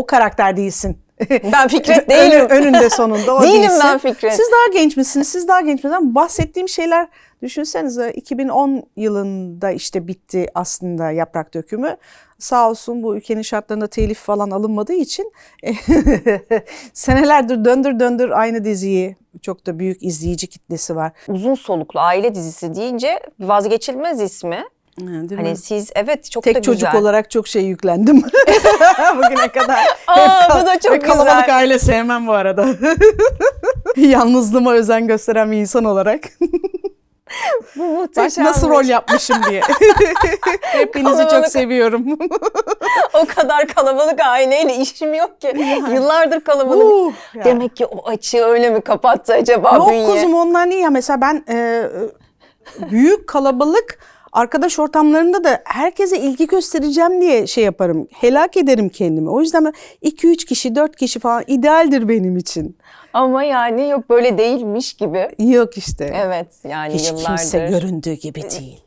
o karakter değilsin. Ben Fikret değilim. önünde sonunda o Değilim değilsin. ben Fikret. Siz daha genç misiniz? Siz daha genç misiniz? Ama bahsettiğim şeyler düşünsenize 2010 yılında işte bitti aslında yaprak dökümü. Sağ olsun bu ülkenin şartlarında telif falan alınmadığı için senelerdir döndür döndür aynı diziyi çok da büyük izleyici kitlesi var. Uzun soluklu aile dizisi deyince vazgeçilmez ismi. Değil Hani mi? siz evet çok da Tek güzel. çocuk olarak çok şey yüklendim bugüne kadar. Aa, Hep bu da çok ve kalabalık güzel. aile sevmem bu arada. Yalnızlığıma özen gösteren bir insan olarak. Bu Bak muhteşem. nasıl rol yapmışım diye. Hepinizi çok Kalabalık- seviyorum. O kadar kalabalık aileyle işim yok ki. Yıllardır kalabalık. Uh. Demek ki o açığı öyle mi kapattı acaba Yok bünye? kuzum onlar değil ya. Mesela ben e, büyük kalabalık arkadaş ortamlarında da herkese ilgi göstereceğim diye şey yaparım. Helak ederim kendimi. O yüzden 2-3 kişi, 4 kişi falan idealdir benim için. Ama yani yok böyle değilmiş gibi. Yok işte. Evet yani Hiç yıllardır. kimse göründüğü gibi değil.